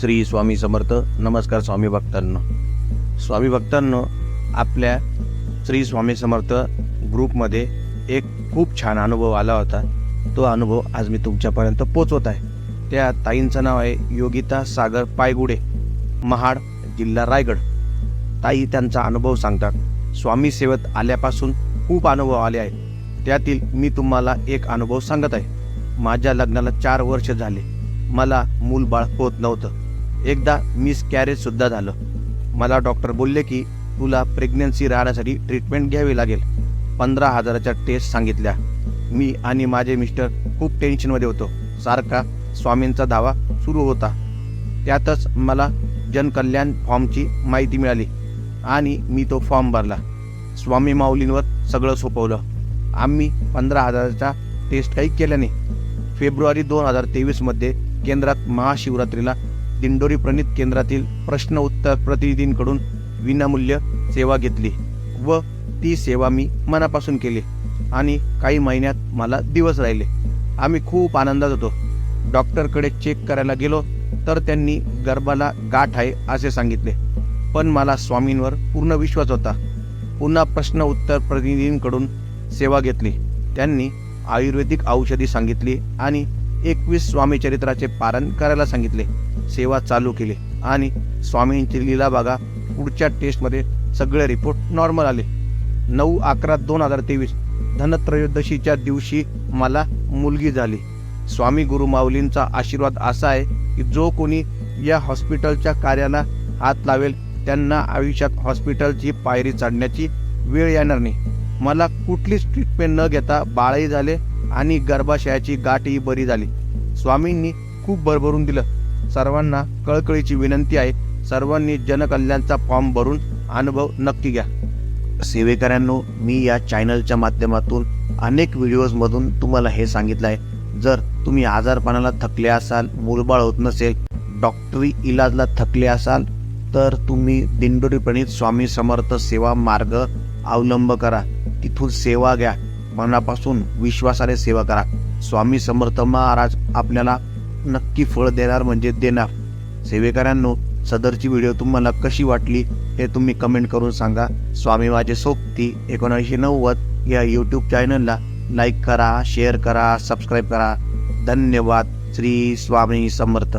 श्री स्वामी समर्थ. नमस्कार स्वामी भक्तांनो. स्वामी भक्तांनो आपल्या श्री स्वामी समर्थ ग्रुपमध्ये एक खूप छान अनुभव आला होता. तो अनुभव आज मी तुमच्यापर्यंत पोचवत आहे. त्या ताईंचं नाव आहे योगिता सागर पायगुडे महाड जिल्हा रायगड. ताई त्यांचा अनुभव सांगतात. स्वामी सेवेत आल्यापासून खूप अनुभव आले आहेत. त्यातील मी तुम्हाला एक अनुभव सांगत आहे. माझ्या लग्नाला चार वर्ष झाले. मला मूल बाळ होत नव्हतं. एकदा मिस कॅरेज सुद्धा झालं. मला डॉक्टर बोलले की तुला प्रेग्नन्सी राहण्यासाठी ट्रीटमेंट घ्यावी लागेल. पंधरा हजाराच्या टेस्ट सांगितल्या. मी आणि माझे मिस्टर खूप टेन्शनमध्ये होतो. सारखा स्वामींचा धावा सुरू होता. त्यातच मला जनकल्याण फॉर्मची माहिती मिळाली आणि मी तो फॉर्म भरला. स्वामी माऊलींवर सगळं सोपवलं. आम्ही पंधरा हजाराच्या टेस्ट काही केल्या नाही. फेब्रुवारी दोन हजार तेवीसमध्ये केंद्रात महाशिवरात्रीला दिंडोरी प्रणित केंद्रातील प्रश्न उत्तर प्रतिनिधींकडून विनामूल्य सेवा घेतली व ती सेवा मी मनापासून केली आणि काही महिन्यात मला दिवस राहिले. आम्ही खूप आनंदात होतो. डॉक्टरकडे चेक करायला गेलो तर त्यांनी गर्भाला गाठ आहे असे सांगितले. पण मला स्वामींवर पूर्ण विश्वास होता. पुन्हा प्रश्न उत्तर प्रतिनिधींकडून सेवा घेतली. त्यांनी आयुर्वेदिक औषधी सांगितली आणि एकवीस स्वामी चरित्राचे पारण करायला सांगितले. सेवा चालू केली आणि स्वामींची लीला बघा. पुढच्या टेस्टमध्ये सगळे रिपोर्ट नॉर्मल आले. नऊ अकरा दोन हजार तेवीस धनत्रयोदशीच्या दिवशी मला मुलगी झाली. स्वामी गुरु माऊलींचा आशीर्वाद असा आहे की जो कोणी या हॉस्पिटलच्या कार्याला हात लावेल त्यांना आयुष्यात हॉस्पिटलची पायरी चढण्याची वेळ येणार नाही. मला कुठलीच ट्रीटमेंट न घेता बाळही झाले. आणि गर्भाशयाची गाठही बरी झाली. स्वामींनी खूप भरभरून दिलं. सर्वांना कळकळीची विनंती आहे सर्वांनी जनकल्याणचा फॉर्म भरून अनुभव नक्की घ्या. सेवेकऱ्यांनो मी या चॅनलच्या माध्यमातून अनेक व्हिडिओजमधून तुम्हाला हे सांगितलं आहे. जर तुम्ही आजारपणाला थकले असाल मुलबाळ होत नसेल डॉक्टरी इलाजला थकले असाल तर तुम्ही दिंडोरीप्रणित स्वामी समर्थ सेवा मार्ग अवलंब करा. तिथून सेवा घ्या. मनापासून विश्वासाने सेवा करा. स्वामी समर्थ महाराज आपल्याला नक्की फळ देणार म्हणजे देणार. सेवेकऱ्यांनो सदरची व्हिडिओ तुम्हाला कशी वाटली हे तुम्ही कमेंट करून सांगा. स्वामी माझे सोबती एकोणीसशे नव्वद या यूट्यूब चॅनलला लाईक करा शेअर करा सबस्क्राईब करा. धन्यवाद. श्री स्वामी समर्थ.